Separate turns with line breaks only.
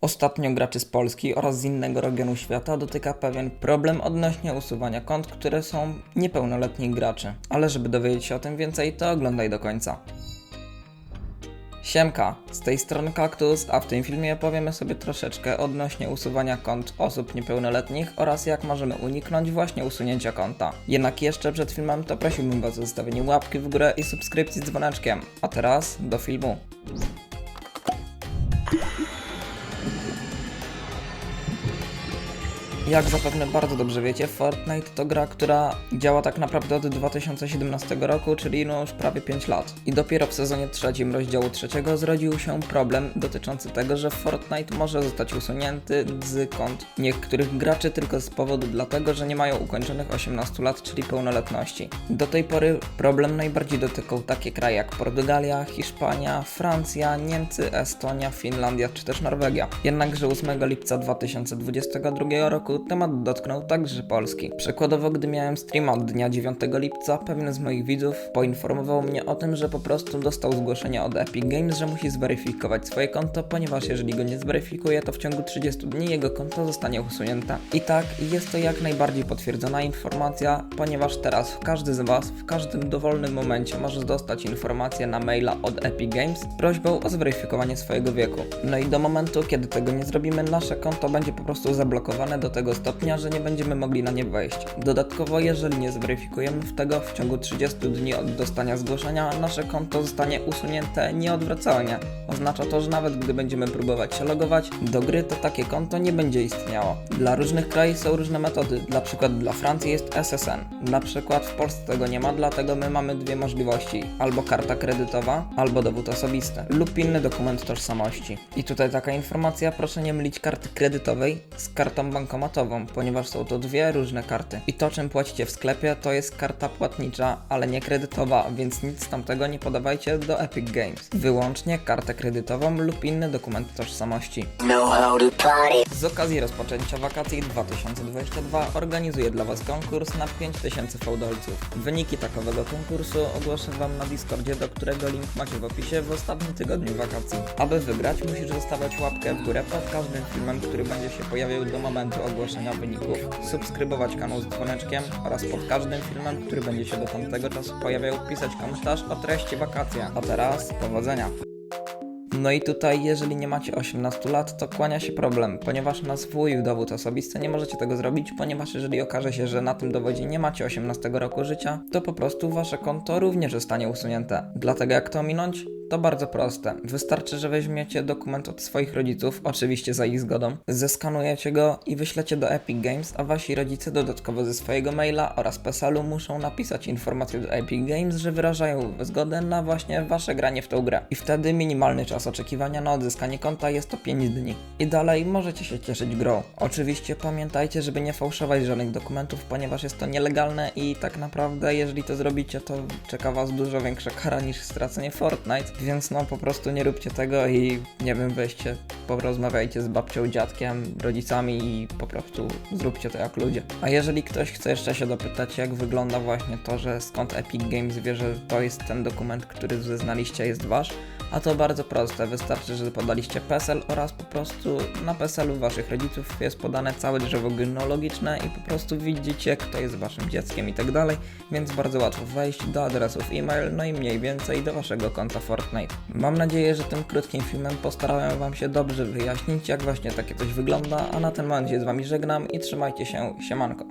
Ostatnio graczy z Polski oraz z innego regionu świata dotyka pewien problem odnośnie usuwania kont, które są niepełnoletnich graczy. Ale żeby dowiedzieć się o tym więcej, to oglądaj do końca. Siemka, z tej strony Kaktus, a w tym filmie powiemy sobie troszeczkę odnośnie usuwania kont osób niepełnoletnich oraz jak możemy uniknąć właśnie usunięcia konta. Jednak jeszcze przed filmem to prosiłbym Was o zostawienie łapki w górę i subskrypcji z dzwoneczkiem. A teraz do filmu. Jak zapewne bardzo dobrze wiecie, Fortnite to gra, która działa tak naprawdę od 2017 roku, czyli no już prawie 5 lat. I dopiero w sezonie trzecim rozdziału trzeciego zrodził się problem dotyczący tego, że Fortnite może zostać usunięty z kont niektórych graczy tylko z powodu dlatego, że nie mają ukończonych 18 lat, czyli pełnoletności. Do tej pory problem najbardziej dotykał takie kraje jak Portugalia, Hiszpania, Francja, Niemcy, Estonia, Finlandia czy też Norwegia. Jednakże 8 lipca 2022 roku temat dotknął także Polski. Przykładowo, gdy miałem streama od dnia 9 lipca, pewien z moich widzów poinformował mnie o tym, że po prostu dostał zgłoszenie od Epic Games, że musi zweryfikować swoje konto, ponieważ jeżeli go nie zweryfikuje, to w ciągu 30 dni jego konto zostanie usunięte. I tak, jest to jak najbardziej potwierdzona informacja, ponieważ teraz każdy z Was w każdym dowolnym momencie może dostać informację na maila od Epic Games z prośbą o zweryfikowanie swojego wieku. No i do momentu, kiedy tego nie zrobimy, nasze konto będzie po prostu zablokowane do tego stopnia, że nie będziemy mogli na nie wejść. Dodatkowo, jeżeli nie zweryfikujemy w tego w ciągu 30 dni od dostania zgłoszenia, nasze konto zostanie usunięte nieodwracalnie. Oznacza to, że nawet gdy będziemy próbować się logować do gry, to takie konto nie będzie istniało. Dla różnych krajów są różne metody. Dla przykład dla Francji jest SSN. Na przykład w Polsce tego nie ma, dlatego my mamy dwie możliwości. Albo karta kredytowa, albo dowód osobisty, lub inny dokument tożsamości. I tutaj taka informacja, proszę nie mylić karty kredytowej z kartą ponieważ są to dwie różne karty. I to, czym płacicie w sklepie, to jest karta płatnicza, ale nie kredytowa, więc nic tamtego nie podawajcie do Epic Games. Wyłącznie kartę kredytową lub inny dokument tożsamości. Z okazji rozpoczęcia wakacji 2022 organizuję dla Was konkurs na 5000 fałdolców. Wyniki takowego konkursu ogłoszę Wam na Discordzie, do którego link macie w opisie w ostatnim tygodniu wakacji. Aby wygrać, musisz zostawiać łapkę w górę pod każdym filmem, który będzie się pojawiał do momentu ogłoszenia wyników, subskrybować kanał z dzwoneczkiem oraz pod każdym filmem, który będzie się do tamtego czasu pojawiał, pisać komentarz o treści wakacje. A teraz powodzenia! No i tutaj, jeżeli nie macie 18 lat, to kłania się problem, ponieważ na swój dowód osobisty nie możecie tego zrobić, ponieważ jeżeli okaże się, że na tym dowodzie nie macie 18 roku życia, to po prostu wasze konto również zostanie usunięte. Dlatego jak to minąć? To bardzo proste. Wystarczy, że weźmiecie dokument od swoich rodziców, oczywiście za ich zgodą, zeskanujecie go i wyślecie do Epic Games, a wasi rodzice dodatkowo ze swojego maila oraz PESEL-u muszą napisać informację do Epic Games, że wyrażają zgodę na właśnie wasze granie w tą grę. I wtedy minimalny czas oczekiwania na odzyskanie konta jest to 5 dni. I dalej możecie się cieszyć grą. Oczywiście pamiętajcie, żeby nie fałszować żadnych dokumentów, ponieważ jest to nielegalne i tak naprawdę jeżeli to zrobicie, to czeka was dużo większa kara niż stracenie Fortnite, więc no po prostu nie róbcie tego i nie wiem, weźcie, porozmawiajcie z babcią, dziadkiem, rodzicami i po prostu zróbcie to jak ludzie. A jeżeli ktoś chce jeszcze się dopytać, jak wygląda właśnie to, że skąd Epic Games wie, że to jest ten dokument, który zeznaliście jest wasz, a to bardzo proste, wystarczy, że podaliście PESEL oraz po prostu na PESEL-u waszych rodziców jest podane całe drzewo genealogiczne i po prostu widzicie, kto jest waszym dzieckiem i tak dalej, więc bardzo łatwo wejść do adresów e-mail, no i mniej więcej do waszego konta Fortnite. Mam nadzieję, że tym krótkim filmem postarałem wam się dobrze wyjaśnić, jak właśnie takie coś wygląda, a na ten moment się z wami żegnam i trzymajcie się, siemanko.